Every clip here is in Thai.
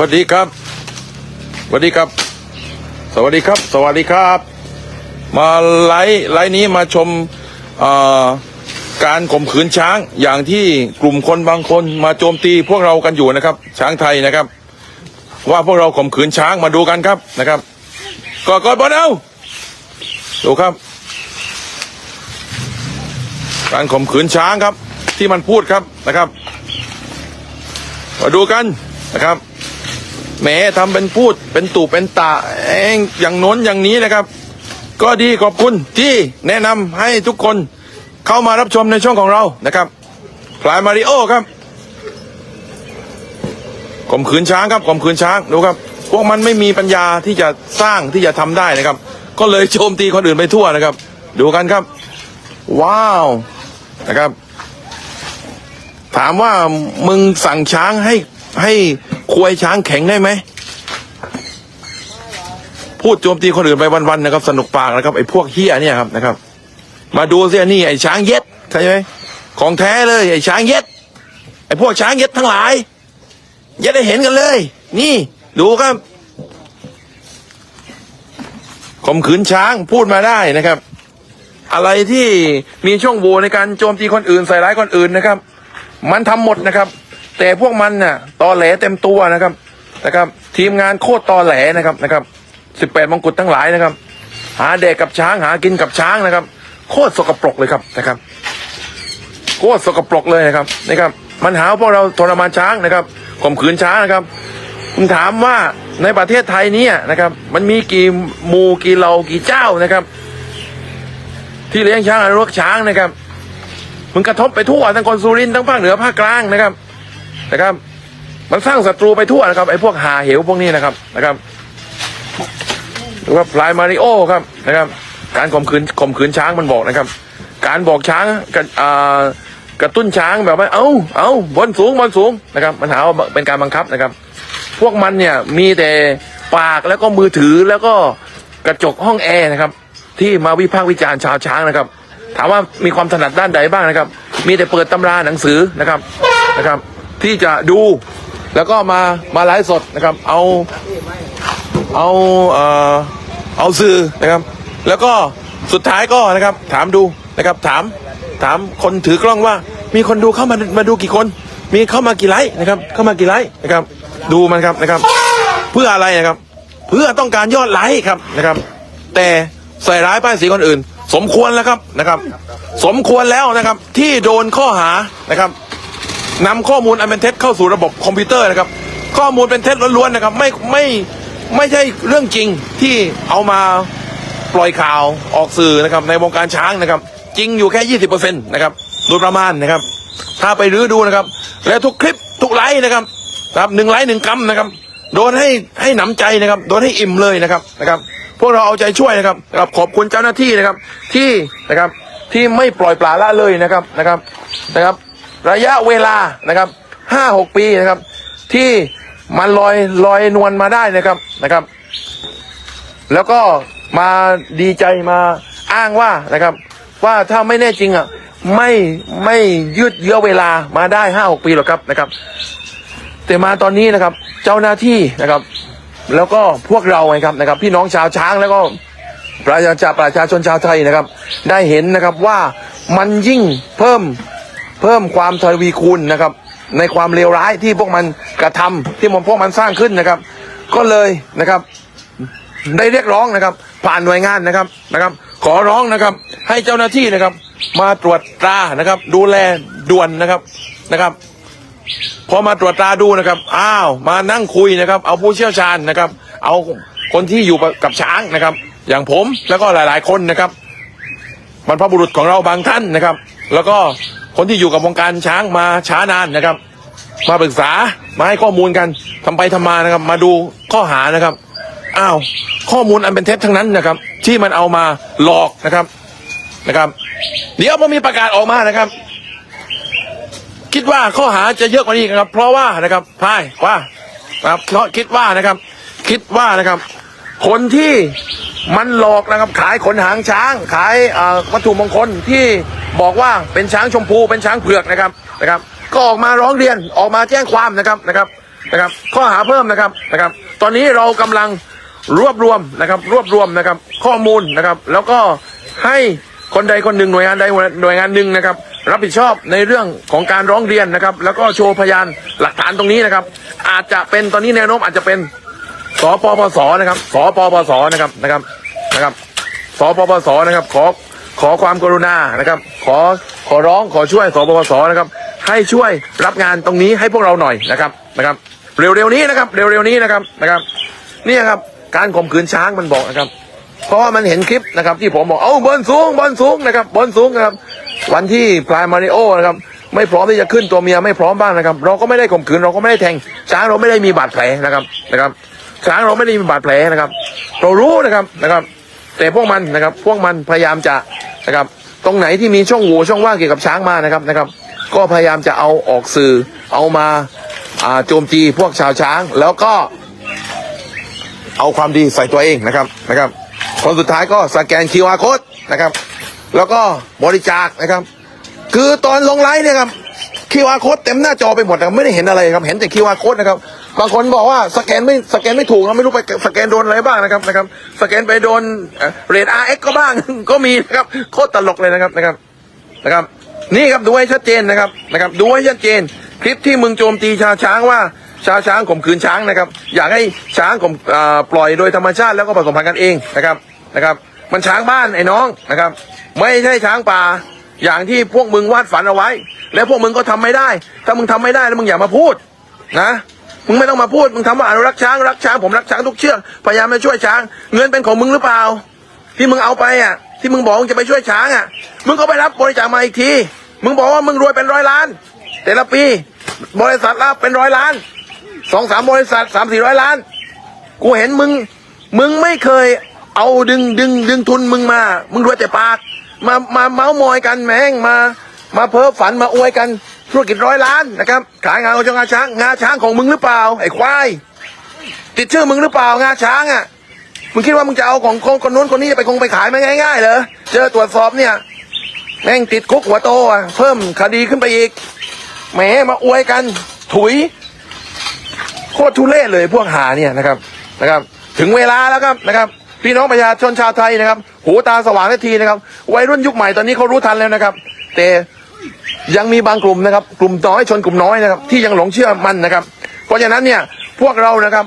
สวัสดีครับสวัสดีครับ สวัสดีครับ สวัสดีครับ มาไลฟ์ไลฟ์นี้มาชมการข่มขืนช้างอย่างที่กลุ่มคนบางคนมาโจมตีพวกเรากันอยู่นะครับ ช้างไทยนะครับ ว่าพวกเราข่มขืนช้างมาดูกันครับนะครับกอดกอดบอลเอาดูครับ การข่มขืนช้างครับ ที่มันพูดครับนะครับ มาดูกันนะครับ แหมทำเป็นพูดเป็นตู่เป็นตาเองอย่างโน้นอย่างนี้นะครับ ก็ดีขอบคุณที่แนะนำให้ทุกคนเข้ามารับชมในช่องของเรานะครับพลายมาริโอครับข่มขืนช้างครับข่มขืนช้างดูครับ พวกมันไม่มีปัญญาที่จะสร้างที่จะทำได้นะครับ ก็เลยโจมตีคนอื่นไปทั่วนะครับ ดูกันครับ ว้าวนะครับ ถามว่ามึงสั่งช้างให้ ให้ควยช้างแข็งได้ไหม พูดโจมตีคนอื่นไปวันๆนะครับ สนุกปากนะครับไอ้พวกเฮียเนี่ยครับนะครับ มาดูสิอันนี่ไอ้ช้างเย็ดใช่ไหมของแท้เลยไอ้ช้างเย็ดไอ้พวกช้างเย็ดทั้งหลายเย็ดได้เห็นกันเลย นี่ ดูครับข่มขืนช้างพูดมาได้นะครับ อะไรที่มีช่องโหว่ในการโจมตีคนอื่นใส่ร้ายคนอื่นนะครับ มันทำหมดนะครับ แต่พวกมันน่ะตอแหลเต็มตัวนะครับนะครับ ทีมงานโคตรตอแหลนะครับนะครับสิบแปดมงกุฎทั้งหลายนะครับ หาเด็กกับช้างหากินกับช้างนะครับ โคตรสกปรกเลยครับนะครับ โคตรสกปรกเลยนะครับนะครับ มันหาวพวกเราทรมานช้างนะครับข่มขืนช้างนะครับผมถามว่าในประเทศไทยเนี้นะครับ มันมีกี่หมู่กี่เหล่ากี่เจ้านะครับ ที่เลี้ยงช้างอนุรักษ์ช้างนะครับมันกระทบไปทั่วทั้งคนสุรินทร์ทั้งภาคเหนือภาคกลางนะครับ นะครับ มันสร้างศัตรูไปทั่วนะครับไอ้พวกหาเหวพวกนี้นะครับนะครับหรือว่าพลายมาริโอครับนะครับ การข่มขืนข่มขืนช้างมันบอกนะครับ การบอกช้างกันอ่ากระตุ้นช้างแบบว่าเอ้าเอ้าบนสูงบนสูงนะครับ มันหาว่าเป็นการบังคับนะครับ พวกมันเนี่ยมีแต่ปากแล้วก็มือถือแล้วก็กระจกห้องแอร์นะครับ ที่มาวิพากษ์วิจารณ์ชาวช้างนะครับ ถามว่ามีความถนัดด้านใดบ้างนะครับ มีแต่เปิดตำราหนังสือนะครับนะครับ ที่จะดูแล้วก็มามาไลฟ์สดนะครับ เอาเอาเอ่อเอาสื่อนะครับ แล้วก็สุดท้ายก็นะครับ ถามดูนะครับ ถามถามคนถือกล้องว่า มีคนดูเข้ามามาดูกี่คน มีเข้ามากี่ไลค์นะครับ เข้ามากี่ไลค์นะครับ ดูมันครับนะครับ เพื่ออะไรนะครับ เพื่อต้องการยอดไลค์ครับนะครับ แต่ใส่ร้ายป้ายสีคนอื่น สมควรแล้วครับนะครับ สมควรแล้วนะครับที่โดนข้อหานะครับ นำข้อมูลอันเป็นเท็จเข้าสู่ระบบคอมพิวเตอร์นะครับ ข้อมูลเป็นเท็จล้วนๆนะครับ ไม่ไม่ไม่ใช่เรื่องจริงที่เอามาปล่อยข่าวออกสื่อนะครับ ในวงการช้างนะครับ จริงอยู่แค่ยี่สิบเปอร์เซ็นต์นะครับโดยประมาณนะครับ ถ้าไปรื้อดูนะครับ และทุกคลิปทุกไลค์นะครับนะครับหนึ่งไลค์หนึ่งกำนะครับ โดนให้ให้หนำใจนะครับ โดนให้อิ่มเลยนะครับนะครับ พวกเราเอาใจช่วยนะครับครับขอบคุณเจ้าหน้าที่นะครับ ที่นะครับที่ไม่ปล่อยปละละเลยนะครับนะครับนะครับ ระยะเวลานะครับห้าหกปีนะครับ ที่มันลอยลอยนวลมาได้นะครับนะครับ แล้วก็มาดีใจมาอ้างว่านะครับ ว่าถ้าไม่แน่จริงอะไม่ไม่ยืดเยื้อเวลามาได้ห้าหกปีหรอกครับนะครับ แต่มาตอนนี้นะครับ เจ้าหน้าที่นะครับ แล้วก็พวกเราไงครับนะครับ พี่น้องชาวช้างแล้วก็ประชาชาประชาชนชาวไทยนะครับ ได้เห็นนะครับว่ามันยิ่งเพิ่ม เพิ่มความทวีคูณนะครับ ในความเลวร้ายที่พวกมันกระทำที่มันพวกมันสร้างขึ้นนะครับ ก็เลยนะครับ ได้เรียกร้องนะครับ ผ่านหน่วยงานนะครับนะครับ ขอร้องนะครับ ให้เจ้าหน้าที่นะครับ มาตรวจตรานะครับ ดูแลด่วนนะครับนะครับพอมาตรวจตราดูนะครับอ้าวมานั่งคุยนะครับ เอาผู้เชี่ยวชาญนะครับ เอาคนที่อยู่กับช้างนะครับ อย่างผมแล้วก็หลาย ๆ คนนะครับบรรพบุรุษของเราบางท่านนะครับ แล้วก็ คนที่อยู่กับวงการช้างมาช้านานนะครับ มาปรึกษามาให้ข้อมูลกันทำไปทำมานะครับ มาดูข้อหานะครับอ้าวข้อมูลอันเป็นเท็จทั้งนั้นนะครับ ที่มันเอามาหลอกนะครับนะครับ เดี๋ยวพอมีประกาศออกมานะครับ คิดว่าข้อหาจะเยอะกว่านี้ครับ เพราะว่านะครับพายว่านะครับเพราะคิดว่านะครับ คิดว่านะครับ คนที่ มันหลอกนะครับขายขนหางช้าง ขายวัตถุมงคลที่บอกว่าเป็นช้างชมพูเป็นช้างเผือกนะครับนะครับ ก็ออกมาร้องเรียนออกมาแจ้งความนะครับนะครับนะครับ ข้อหาเพิ่มนะครับนะครับ ตอนนี้เรากำลังรวบรวมนะครับรวบรวมนะครับข้อมูลนะครับ แล้วก็ให้คนใดคนหนึ่งหน่วยงานใดหน่วยงานหนึ่งนะครับ รับผิดชอบในเรื่องของการร้องเรียนนะครับ แล้วก็โชว์พยานหลักฐานตรงนี้นะครับ อาจจะเป็นตอนนี้แนวโน้มอาจจะเป็นสปปสนะครับสปปสนะครับนะครับ นะครับสปปสนะครับ ขอขอความกรุณานะครับ ขอขอร้องขอช่วยสปปสนะครับ ให้ช่วยรับงานตรงนี้ให้พวกเราหน่อยนะครับนะครับ เร็วๆนี้นะครับ เร็วๆนี้นะครับนะครับเนี่ยครับการข่มขืนช้างมันบอกนะครับ เพราะว่ามันเห็นคลิปนะครับ ที่ผมบอกเอ้าบอลสูงบอลสูงนะครับบอลสูงนะครับ วันที่พลายมาริโอนะครับไม่พร้อมที่จะขึ้นตัวเมียไม่พร้อมบ้างนะครับ เราก็ไม่ได้ข่มขืนเราก็ไม่ได้แทง ช้างเราไม่ได้มีบาดแผลนะครับนะครับ ช้างเราไม่ได้มีบาดแผลนะครับ เรารู้นะครับนะครับ แต่พวกมันนะครับ พวกมันพยายามจะนะครับ ตรงไหนที่มีช่องโหว่ช่องว่างเกี่ยวกับช้างมานะครับนะครับ ก็พยายามจะเอาออกสื่อเอามาโจมตีพวกชาวช้าง แล้วก็เอาความดีใส่ตัวเองนะครับนะครับคนสุดท้ายก็สแกน QR code นะครับ แล้วก็บริจาคนะครับ คือตอนลงไลฟ์เนี่ยครับ QR code เต็มหน้าจอไปหมดนะไม่ได้เห็นอะไรครับ เห็นแต่ QR code นะครับ บางคนบอกว่าสแกนไม่สแกนไม่ถูกนะไม่รู้ไปสแกนโดนอะไรบ้างนะครับนะครับ สแกนไปโดนเรท RX ก็บ้าง ก็มีนะครับโคตรตลกเลยนะครับนะครับนะครับ นี่ครับดูให้ชัดเจนนะครับนะครับดูให้ชัดเจน คลิปที่มึงโจมตีชาช้างว่าชาช้างข่มขืนช้างนะครับ อยากให้ช้างข่มปล่อยโดยธรรมชาติแล้วก็ผสมพันธุ์กันเองนะครับนะครับ มันช้างบ้านไอ้น้องนะครับ ไม่ใช่ช้างป่าอย่างที่พวกมึงวาดฝันเอาไว้ แล้วพวกมึงก็ทำไม่ได้ ถ้ามึงทำไม่ได้แล้วมึงอย่ามาพูดนะ มึงไม่ต้องมาพูดมึงทำว่าอนุรักษ์ช้างรักช้างผมรักช้างทุกเชือกพยายามมาช่วยช้าง เงินเป็นของมึงหรือเปล่า ที่มึงเอาไปอะ ที่มึงบอกมึงจะไปช่วยช้างอะ มึงก็ไปรับบริจาคมาอีกที มึงบอกว่ามึงรวยเป็นร้อยล้าน แต่ละปี บริษัทรับเป็นร้อยล้านสองสามบริษัทสามสี่ร้อยล้าน กูเห็นมึง มึงไม่เคยเอาดึงดึงดึงทุนมึงมา มึงรวยแต่ปาก มามาเมาส์มอยกันแม่งมา มาเพ้อฝันมาอวยกันธุรกิจร้อยล้านนะครับขายงานของเจ้างาช้างงาช้างของมึงหรือเปล่าไอ้ควายติดชื่อมึงหรือเปล่างาช้างอะมึงคิดว่ามึงจะเอาของคนคนนู้นคนนี้ไปคงไปขายมันง่ายๆเหรอเจอตรวจสอบเนี่ยแม่งติดคุกหัวโตอะเพิ่มคดีขึ้นไปอีกแหมมาอวยกันถุยโคตรทุเรศเลยพวกหาเนี่ยนะครับนะครับ ถึงเวลาแล้วครับนะครับ พี่น้องประชาชนชาวไทยนะครับ หูตาสว่างทันทีนะครับ วัยรุ่นยุคใหม่ตอนนี้เขารู้ทันแล้วนะครับ แต่ ยังมีบางกลุ่มนะครับ กลุ่มน้อยชนกลุ่มน้อยนะครับ ที่ยังหลงเชื่อมันนะครับ เพราะฉะนั้นเนี่ยพวกเรานะครับ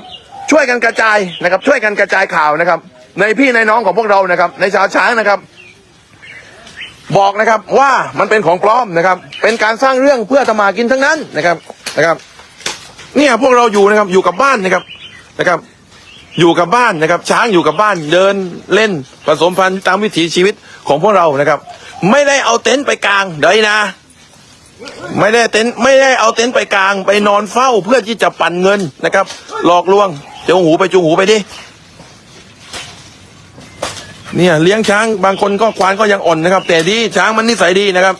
ช่วยกันกระจายนะครับ ช่วยกันกระจายข่าวนะครับ ในพี่ในน้องของพวกเรานะครับ ในชาวช้างนะครับ บอกนะครับว่ามันเป็นของปลอมนะครับ เป็นการสร้างเรื่องเพื่อทำมากินทั้งนั้นนะครับนะครับ เนี่ยพวกเราอยู่นะครับอยู่กับบ้านนะครับนะครับ อยู่กับบ้านนะครับ ช้างอยู่กับบ้านเดินเล่นผสมพันธุ์ตามวิถีชีวิตของพวกเรานะครับ ไม่ได้เอาเต็นท์ไปกลางเดี๋ยวนะ ไม่ได้เต็นท์ไม่ได้เอาเต็นท์ไปกลาง ไปนอนเฝ้าเพื่อที่จะปั่นเงินนะครับ หลอกลวงจูงหูไปจูงหูไปดิเนี่ยเลี้ยงช้างบางคนก็ควานก็ยังอ่อนนะครับ แต่ดีช้างมันนิสัยดีนะครับ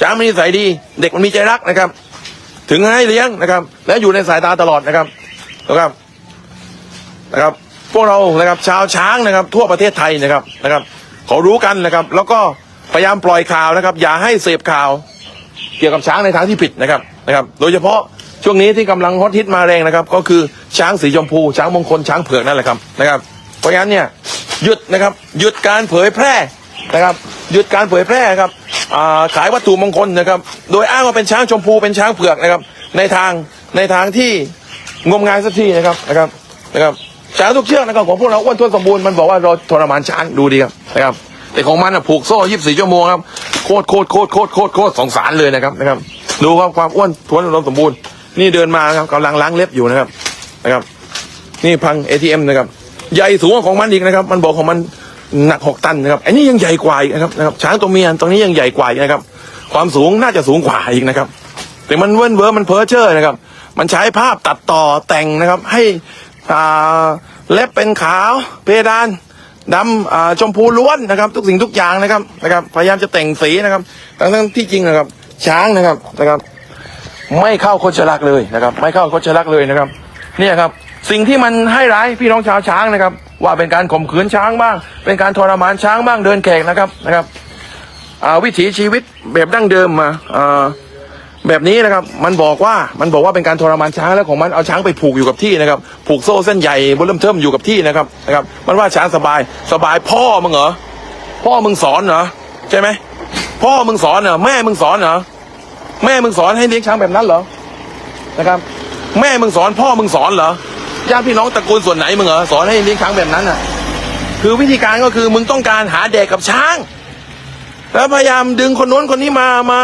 ช้างมันนิสัยดี เด็กมันมีใจรักนะครับ ถึงให้เลี้ยงนะครับ และอยู่ในสายตาตลอดนะครับนะครับ นะครับพวกเรานะครับชาวช้างนะครับ ทั่วประเทศไทยนะครับนะครับเขารู้กันนะครับ แล้วก็พยายามปล่อยข่าวนะครับ อย่าให้เสพข่าวเกี่ยวกับช้างในทางที่ผิดนะครับนะครับ โดยเฉพาะช่วงนี้ที่กำลังฮอตฮิตมาแรงนะครับ ก็คือช้างสีชมพู ช้างมงคลช้างเผือกนั่นแหละครับนะครับ เพราะฉะนั้นเนี่ยหยุดนะครับหยุดการเผยแพร่นะครับหยุดการเผยแพร่ครับขายวัตถุมงคลนะครับ โดยอ้างว่าเป็นช้างชมพูเป็นช้างเผือกนะครับ ในทางในทางที่งมงายสักทีนะครับนะครับนะครับ ช้างทุกเชือกนะครับของพวกเราอ้วนท้วนสมบูรณ์มันบอกว่าเราทรมานช้างดูดีครับนะครับแต่ของมันอะผูกโซ่ยี่สิบสี่ชั่วโมงครับโคตรโคตรโคตรโคตรโคตรโคตรสงสารเลยนะครับนะครับ ดูครับความอ้วนท้วนอุดมสมบูรณ์นี่เดินมาครับกำลังล้างเล็บอยู่นะครับนะครับ นี่พัง ATM นะครับใหญ่สูงของมันอีกนะครับ มันบอกของมันหนักหกตันนะครับอันนี้ยังใหญ่กว่าอีกนะครับนะครับช้างตัวเมียตรงนี้ยังใหญ่กว่าอีกนะครับ ความสูงน่าจะสูงกว่าอีกนะครับ แต่มันเว้นเว้อมันเพ้อเจ้อนะครับ มันใช้ภาพตัดต่อแต่งนะครับ ให้ เล็บเป็นขาว เพดานดำชมพูล้วนนะครับ ทุกสิ่งทุกอย่างนะครับนะครับ พยายามจะแต่งสีนะครับทั้งทั้งที่จริงนะครับ ช้างนะครับนะครับ ไม่เข้าโคชลักเลยนะครับ ไม่เข้าโคชลักเลยนะครับ เนี่ยครับสิ่งที่มันให้ร้ายพี่น้องชาวช้างนะครับ ว่าเป็นการข่มขืนช้างบ้าง เป็นการทรมานช้างบ้างเดินแขกนะครับนะครับวิถีชีวิตแบบดั้งเดิมมาอ่า แบบนี้นะครับมันบอกว่ามันบอกว่าเป็นการทรมานช้างแล้วของมันเอาช้างไปผูกอยู่กับที่นะครับผูกโซ่เส้นใหญ่บนเริ่มเทิมอยู่กับที่นะครับนะครับมันว่าช้างสบายสบายพ่อมึงเหรอพ่อมึงสอนเหรอใช่ไหมพ่อมึงสอนเหรอแม่มึงสอนเหรอแม่มึงสอนให้เลี้ยงช้างแบบนั้นเหรอนะครับ แม่มึงสอนพ่อมึงสอนเหรอญาติพี่น้องตระกูลส่วนไหนมึงเหรอสอนให้เลี้ยงช้างแบบนั้นอะ คือวิธีการก็คือมึงต้องการหาแดกกับช้าง แล้วพยายามดึงคนโน้นคนนี้มามา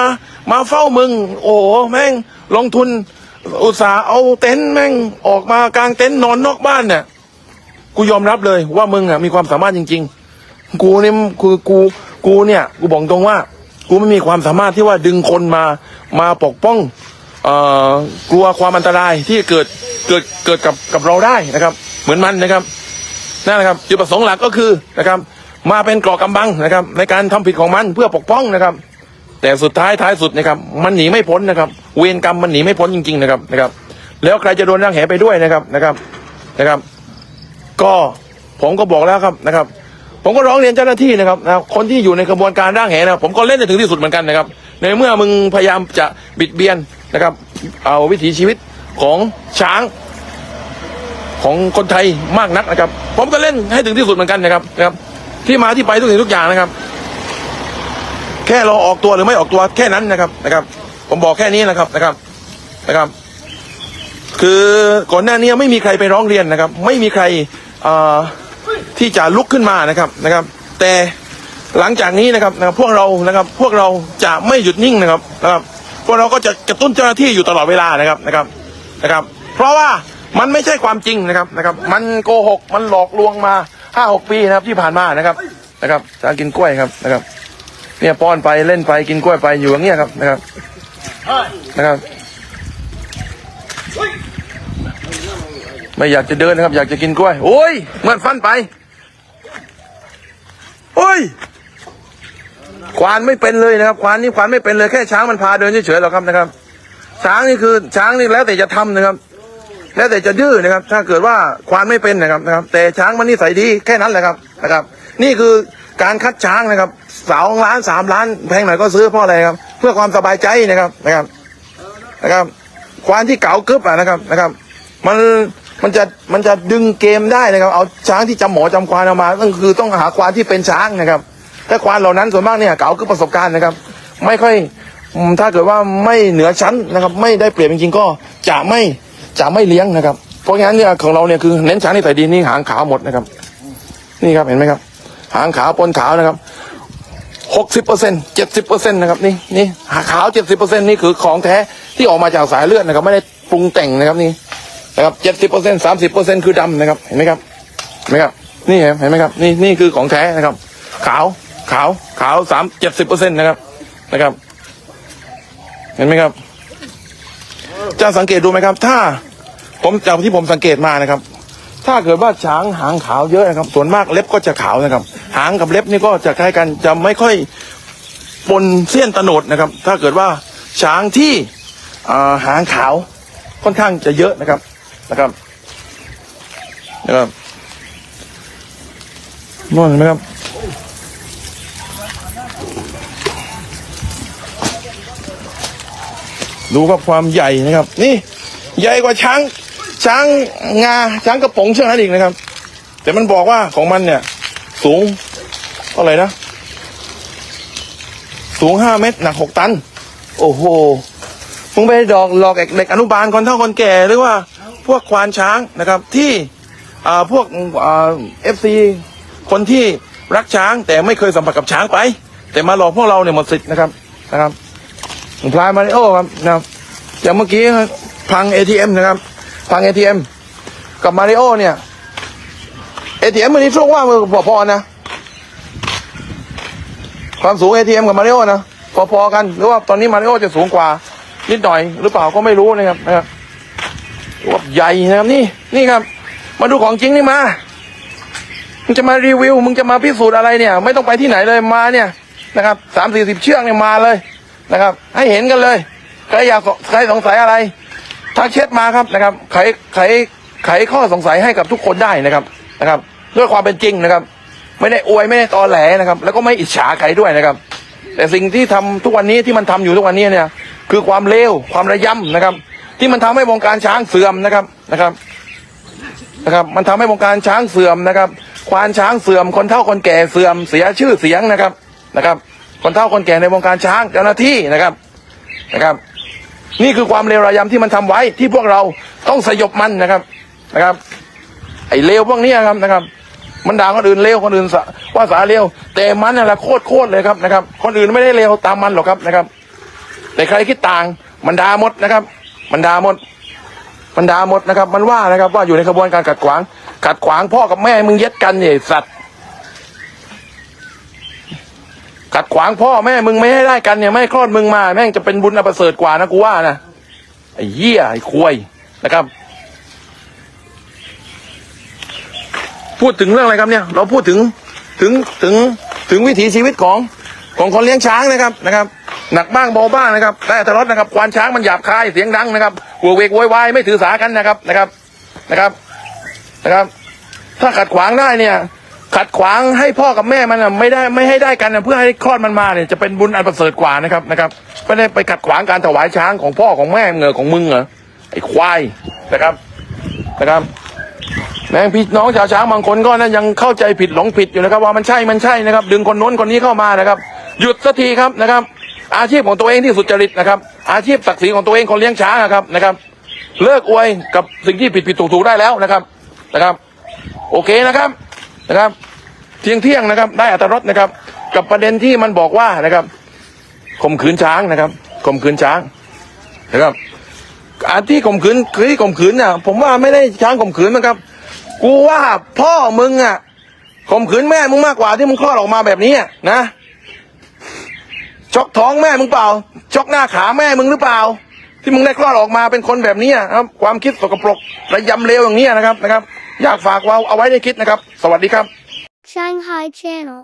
มาเฝ้ามึง โอ้แม่งลงทุน อุตสาห์เอาเต็นท์แม่งออกมากลางเต็นท์นอนนอกบ้านเนี่ยกูยอมรับเลยว่ามึงอะมีความสามารถจริง ๆ กูเนี่ยคือกูกูเนี่ยกูบอกตรงว่า กูไม่มีความสามารถที่ว่าดึงคนมามาปกป้องเอ่อกลัวความอันตรายที่เกิดเกิดเกิดกับกับเราได้นะครับ เหมือนมันนะครับนั่นแหละครับจุดประสงค์หลักก็คือนะครับ มาเป็นเกราะกำบังนะครับ ในการทำผิดของมันเพื่อปกป้องนะครับ แต่สุดท้ายท้ายสุดนะครับ มันหนีไม่พ้นนะครับ เวรกรรมมันหนีไม่พ้นจริง ๆ นะครับนะครับ แล้วใครจะโดนร่างแหไปด้วยนะครับนะครับนะครับ ก็ผมก็บอกแล้วครับนะครับ ผมก็ร้องเรียนเจ้าหน้าที่นะครับนะครับคนที่อยู่ในกระบวนการร่างแหนะผมก็เล่นจนถึงที่สุดเหมือนกันนะครับ ในเมื่อมึงพยายามจะบิดเบียนนะครับ เอาวิถีชีวิตของช้างของคนไทยมากนักนะครับ ผมก็เล่นให้ถึงที่สุดเหมือนกันนะครับนะครับ ที่มาที่ไปทุกสิ่งทุกอย่างนะครับ แค่เราออกตัวหรือไม่ออกตัวแค่นั้นนะครับนะครับ ผมบอกแค่นี้นะครับนะครับนะครับ คือก่อนหน้านี้ไม่มีใครไปร้องเรียนนะครับ ไม่มีใครอ่อที่จะลุกขึ้นมานะครับนะครับ แต่หลังจากนี้นะครับนะครับ พวกเรานะครับ พวกเราจะไม่หยุดนิ่งนะครับนะครับพวกเราก็จะกระตุ้นเจ้าหน้าที่อยู่ตลอดเวลานะครับนะครับนะครับ เพราะว่ามันไม่ใช่ความจริงนะครับนะครับ มันโกหกมันหลอกลวงมาห้าหกปีนะครับที่ผ่านมานะครับนะครับจะกินกล้วยครับนะครับ เนี่ยป้อนไปเล่นไปกินกล้วยไปอยู่อย่างเงี้ยครับนะครับนะครับ ไม่อยากจะเดินนะครับ อยากจะกินกล้วย โอ้ยเหมือนฟันไปโอ้ยควานไม่เป็นเลยนะครับ ควานนี่ควานไม่เป็นเลยแค่ช้างมันพาเดินเฉยๆหรอกครับนะครับ ช้างนี่คือช้างนี่แล้วแต่จะทำนะครับ แล้วแต่จะดื้อนะครับ ถ้าเกิดว่าควานไม่เป็นนะครับนะครับ แต่ช้างมันนิสัยดีแค่นั้นแหละครับนะครับ นี่คือ การคัดช้างนะครับสองล้านสามล้านแพงหน่อยก็ซื้อเพราะอะไรครับ เพื่อความสบายใจนะครับนะครับนะครับควานที่เก๋ากึบอะนะครับนะครับ มันมันจะมันจะดึงเกมได้นะครับ เอาช้างที่จำหมอจำควานเอามาก็คือต้องหาควานที่เป็นช้างนะครับถ้าควานเหล่านั้นส่วนมากเนี่ยเก๋ากึบประสบการณ์นะครับ ไม่ค่อยถ้าเกิดว่าไม่เหนือชั้นนะครับ ไม่ได้เปรียบจริงๆก็จะไม่จะไม่เลี้ยงนะครับ เพราะงั้นเนี่ยของเราเนี่ยคือเน้นช้างที่ใส่ดีนี่หางขาวหมดนะครับ นี่ครับเห็นไหมครับ หางขาวปนขาวนะครับหกสิบเปอร์เซ็นเจ็ดสิบเปอร์เซ็นนะครับนี่นี่หาขาวเจ็ดสิบเปอร์เซ็นนี่คือของแท้ที่ออกมาจากสายเลือดนะครับ ไม่ได้ปรุงแต่งนะครับนี่นะครับเจ็ดสิบเปอร์เซ็นสามสิบเปอร์เซ็นคือดำนะครับเห็นไหมครับเห็นไหมครับนี่เห็นไหมครับนี่นี่คือของแท้นะครับ ขาวขาวขาวสามเจ็ดสิบเปอร์เซ็นนะครับนะครับ เห็นไหมครับจะสังเกตดูไหมครับ ถ้าผมจากที่ผมสังเกตมานะครับ ถ้าเกิดว่าช้างหางขาวเยอะนะครับ ส่วนมากเล็บก็จะขาวนะครับ หางกับเล็บนี่ก็จะคล้ายกันจะไม่ค่อยปนเสี้ยนตโนดนะครับ ถ้าเกิดว่าช้างที่าหางขาวค่อนข้างจะเยอะนะครับนะครับนะครับนวดเห็นไหมครับดูครับความใหญ่นะครับ นี่ ใหญ่กว่าช้าง ช้างงาช้างกระป๋องเชือกนั้นอีกนะครับ แต่มันบอกว่าของมันเนี่ย สูงเท่าไหร่นะ สูงห้าเมตรหนักหกตัน โอ้โหมึงไปดอกหลอกเด็กอนุบาลคนเท่าคนแก่หรือว่าพวกควานช้างนะครับ ที่พวกเอฟซีคนที่รักช้างแต่ไม่เคยสัมผัสกับช้างไป แต่มาหลอกพวกเราเนี่ยหมดสิทธิ์นะครับนะครับพลายมาริโอครับนะครับอย่างเมื่อกี้พังเอทีเอ็มนะครับ พังเอทีเอ็มกับมาริโอเนี่ยเอทีเอ็มมันนี้สูงว่ามือพอๆนะ ความสูงเอทีเอ็มกับมาริโอนะพอๆกัน หรือว่าตอนนี้มาริโอจะสูงกว่า นิดหน่อยหรือเปล่าก็ไม่รู้นะครับนะครับว่าใหญ่นะครับนี่นี่ครับ มาดูของจริงนี่มามึงจะมารีวิว มึงจะมาพิสูจน์อะไรเนี่ย ไม่ต้องไปที่ไหนเลยมาเนี่ยนะครับสามสี่สิบเชือกเนี่ยมาเลยนะครับ ให้เห็นกันเลยใครอยากใครสงสัยอะไร ทักเช็ดมาครับนะครับ ไขไขไขข้อสงสัยให้กับทุกคนได้นะครับนะครับ ด้วยความเป็นจริงนะครับ ไม่ได้อวยไม่ได้ตอแหลนะครับ แล้วก็ไม่อิจฉาใครด้วยนะครับ แต่สิ่งที่ทำทุกวันนี้ที่มันทำอยู่ทุกวันนี้เนี่ย คือความเลวความระยำนะครับ ที่มันทำให้วงการช้างเสื่อมนะครับนะครับนะครับ มันทำให้วงการช้างเสื่อมนะครับ ควานช้างเสื่อมคนเฒ่าคนแก่เสื่อมเสียชื่อเสียงนะครับนะครับ คนเฒ่าคนแก่ในวงการช้างเจ้าหน้าที่นะครับนะครับ นี่คือความเลวระยำที่มันทำไว้ที่พวกเราต้องสยบมันนะครับนะครับ ไอ้เลวพวกนี้ครับนะครับ มันด่าคนอื่นเลวคนอื่นสะว่าสาเลวแต่มันน่ะแหละโคตรโคตรเลยครับนะครับ คนอื่นไม่ได้เลวตามมันหรอกครับนะครับ แต่ใครคิดต่างมันด่าหมดนะครับ มันด่าหมด มันด่าหมดนะครับ มันว่านะครับ ว่าอยู่ในขบวนการขัดขวางขัดขวางพ่อกับแม่มึงเย็ดกันเนี่ยสัตว์ ขัดขวางพ่อแม่มึงไม่ให้ได้กันเนี่ยไม่คลอดมึงมา แม่งจะเป็นบุญอันประเสริฐกว่านะกูว่านะไอ้เหี้ยไอ้ควยนะครับ พูดถึงเรื่องอะไรครับเนี่ย เราพูดถึงถึงถึงถึงวิถีชีวิตของของคนเลี้ยงช้างนะครับนะครับ หนักบ้างเบาบ้างนะครับแต่ตลอดนะครับควานช้างมันหยาบคายเสียงดังนะครับหัวเวกโวยวายไม่ถือสากันนะครับนะครับนะครับนะครับ ถ้าขัดขวางได้เนี่ย ขัดขวางให้พ่อกับแม่มันไม่ได้ไม่ให้ได้กันเพื่อให้คลอดมันมาเนี่ยจะเป็นบุญอันประเสริฐกว่านะครับนะครับไม่ได้ไปขัดขวางการถวายช้างของพ่อของแม่เหงอของมึงเหรอไอ้ควายนะครับนะครับแม่งพี่น้องชาวช้างบางคนก็นะยังเข้าใจผิดหลงผิดอยู่นะครับว่ามันใช่มันใช่นะครับ ดึงคนโน้นคนนี้เข้ามานะครับ หยุดสักทีครับนะครับ อาชีพของตัวเองที่สุจริตนะครับ อาชีพศักดิ์ศรีของตัวเองคนเลี้ยงช้างนะครับนะครับ เลิกอวยกับสิ่งที่ผิดผิดถูกถูกได้แล้วนะครับนะครับ โอเคนะครับ นะครับเที่ยงเที่ยงนะครับ ได้อัตรสนะครับ กับประเด็นที่มันบอกว่านะครับข่มขืนช้างนะครับข่มขืนช้างนะครับอันที่ข่มขืนคือที่ข่มขืนเนี่ยผมว่าไม่ได้ช้างข่มขืนนะครับ กูว่าพ่อมึงอะข่มขืนแม่มึงมากกว่าที่มึงคลอดออกมาแบบนี้นะชกท้องแม่มึงเปล่าชกหน้าขาแม่มึงหรือเปล่า ที่มึงได้คลอดออกมาเป็นคนแบบนี้อะครับ ความคิดสกปรกระยำเลวอย่างนี้นะครับนะครับ อยากฝากเราเอาไว้ในคิดนะครับ สวัสดีครับ Shanghai Channel